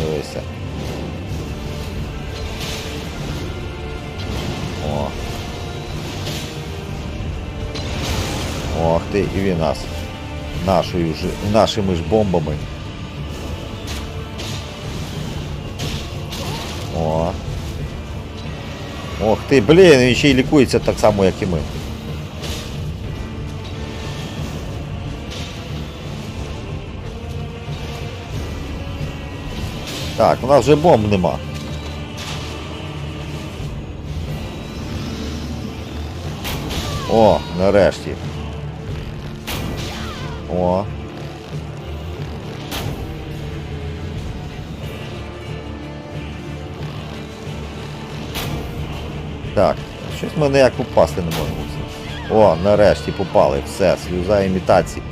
Дивися. О. Ох ти, і він нас. Нашою ж, нашими ж бомбами. О. Ох ти, блін, він ще й лікується так само, як і ми. Так, у нас вже бомб нема. О, нарешті. О. Так, щось ми ніяк попасти не можемо. О, нарешті попали. Все, сльоза імітації.